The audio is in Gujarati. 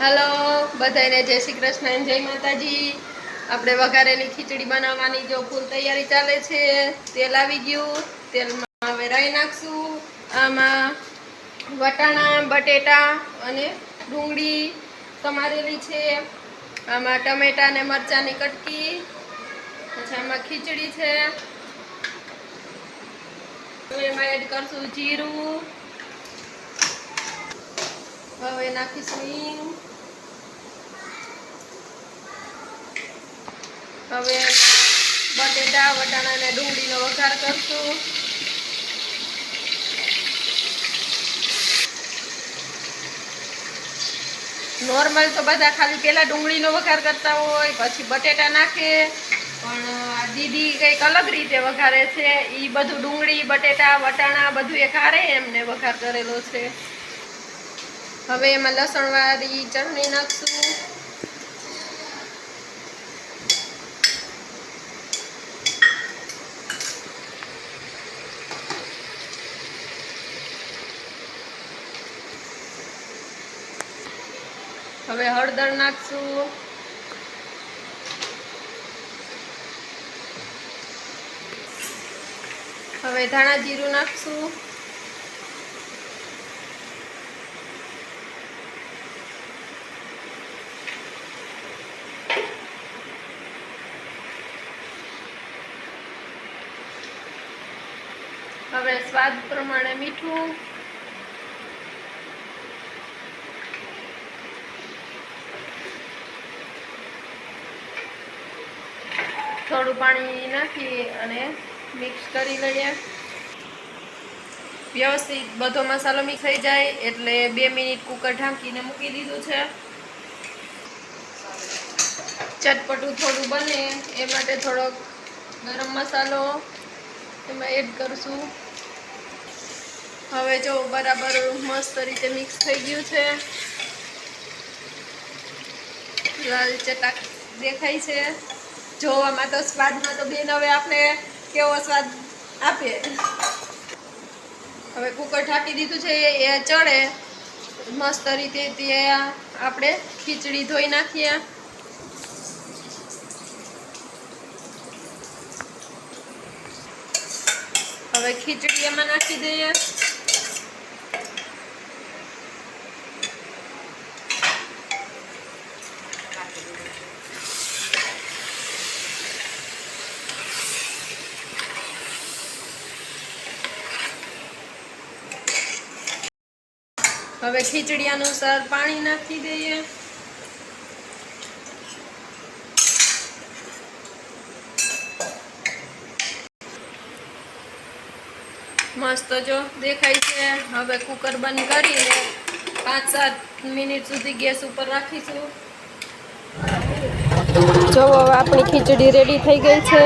હલો બધાને જય શ્રી કૃષ્ણ અને જય માતાજી. આપણે વઘારેલી ખીચડી બનાવવાની જો ફૂલ તૈયારી ચાલે છે. તેલ આવી ગયું. તેલમાં હવે રાઈ નાખશું. આમાં વટાણા, બટેટા અને ડુંગળી સમારેલી છે. આમાં ટમેટા ને મરચાંની કટકી. પછી આમાં ખીચડી છે. એમાં એડ કરશું જીરું. હવે નાખીશું હિંગ હવે બટેટા, વટાણા અને ડુંગળીનો વઘાર કરશું. નોર્મલ તો બધા ખાલી પેલા ડુંગળીનો વઘાર કરતા હોય, પછી બટેટા નાખે. પણ દીદી કંઈક અલગ રીતે વઘારે છે. એ બધું ડુંગળી, બટેટા, વટાણા બધું એ હારે એમને વઘાર કરેલો છે. હવે એમાં લસણવાળી ચટણી નાખશું. હવે હળદર નાખશું. હવે ધાણા જીરું નાખશું. હવે સ્વાદ પ્રમાણે મીઠું. થોડું પાણી નાખી અને મિક્સ કરી લઈએ. વ્યવસ્થિત બધો મસાલો મિક્સ થઈ જાય એટલે બે મિનિટ કુકર ઢાંકીને મૂકી દીધું છે. ચટપટું થોડું બને એ માટે થોડોક ગરમ મસાલો એમાં એડ કરશું. હવે જો બરાબર મસ્ત રીતે મિક્સ થઈ ગયું છે. લાલ ચટાક દેખાય છે. જોવામાં તો સ્વાદમાં તો બેન હવે આપણે કેવો સ્વાદ આપે હવે કુકર ઢાંકી દીધું છે, એ ચડે. મસ્ત રીતે તે આપણે ખીચડી ધોઈ નાખીએ. હવે ખીચડી એમાં નાખી દઈએ. હવે ખીચડી અનુસાર પાણી નાખી દઈએ. મસ્ત જો દેખાય છે. હવે કુકર બંધ કરીને પાંચ સાત મિનિટ સુધી ગેસ ઉપર રાખીશું. જો આપણી ખીચડી રેડી થઈ ગઈ છે.